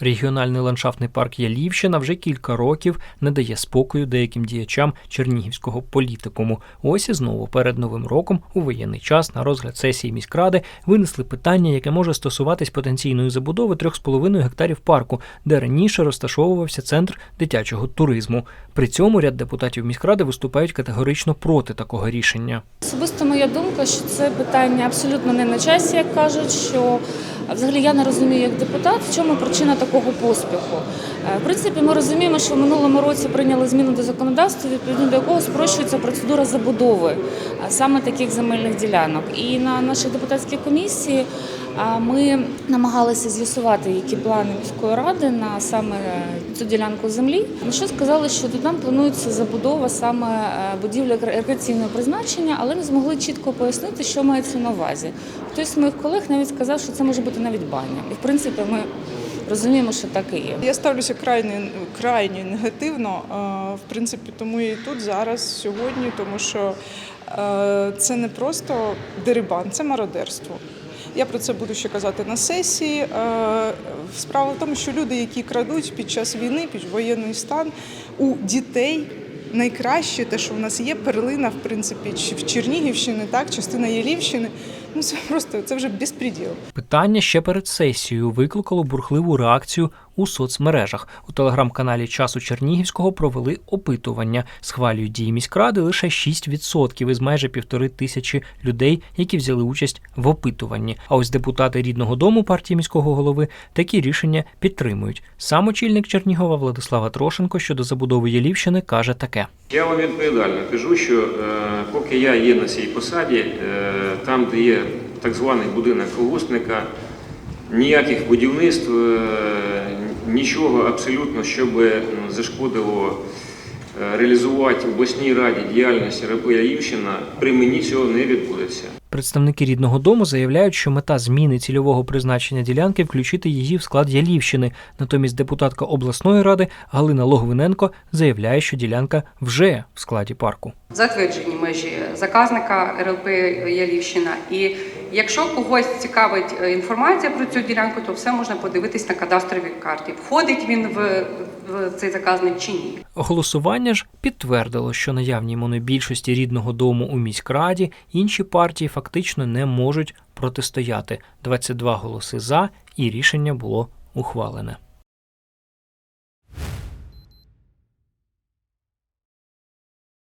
Регіональний ландшафтний парк Ялівщина вже кілька років не дає спокою деяким діячам чернігівського політикуму. Ось і знову перед новим роком у воєнний час на розгляд сесії міськради винесли питання, яке може стосуватись потенційної забудови 3,5 гектарів парку, де раніше розташовувався центр дитячого туризму. При цьому ряд депутатів міськради виступають категорично проти такого рішення. Особисто моя думка, що це питання абсолютно не на часі, як кажуть. Що а, взагалі я не розумію як депутат, в чому причина такого поспіху. Е, В принципі, ми розуміємо, що в минулому році прийняли зміну до законодавства, відповідно до якого спрощується процедура забудови саме таких земельних ділянок. І на нашій депутатській комісії ми намагалися з'ясувати, які плани міської ради на саме е, цю ділянку землі. На що сказали, що тут планується забудова саме е, будівлі рекреаційного призначення, але не змогли чітко пояснити, що мається на увазі. Хтось з моїх колег навіть сказав, що це може бути навіть баня. І в принципі ми розуміємо, що так і є. Я ставлюся крайне крайне негативно. е, В принципі, тому і тут зараз сьогодні, тому що е, це не просто дерибан, це мародерство. Я про це буду ще казати на сесії. Е, Справа в тому, що люди, які крадуть під час війни, під воєнний стан, у дітей найкраще те, що в нас є, перлина, в принципі, в Чернігівщини, так, частина Ялівщини. Ну це просто це вже безпреділ. Питання ще перед сесією викликало бурхливу реакцію у соцмережах. У телеграм-каналі Часу Чернігівського провели опитування. Схвалюють дії міськради лише 6% із майже півтори тисячі людей, які взяли участь в опитуванні. А ось депутати рідного дому партії міського голови такі рішення підтримують. Сам очільник Чернігова Владислава Трошенко щодо забудови Ялівщини каже таке. Я вам відповідально кажу, що е, поки я є на цій посаді, е, там, де є так званий будинок колгоспника, ніяких будівництв, е, нічого абсолютно, що би зашкодило е, реалізувати в обласній раді діяльність РП Ялівщина, при мені цього не відбудеться. Представники рідного дому заявляють, що мета зміни цільового призначення ділянки включити її в склад Ялівщини. Натомість депутатка обласної ради Галина Логвиненко заявляє, що ділянка вже в складі парку. затверджені межі заказника РЛП Ялівщина. І якщо когось цікавить е, інформація про цю ділянку, то все можна подивитись на кадастровій карті. Входить він в, в цей заказник чи ні. Голосування ж підтвердило, що наявній монобільшості рідного дому у міськраді інші партії фактично не можуть протистояти. 22 голоси за, і рішення було ухвалене.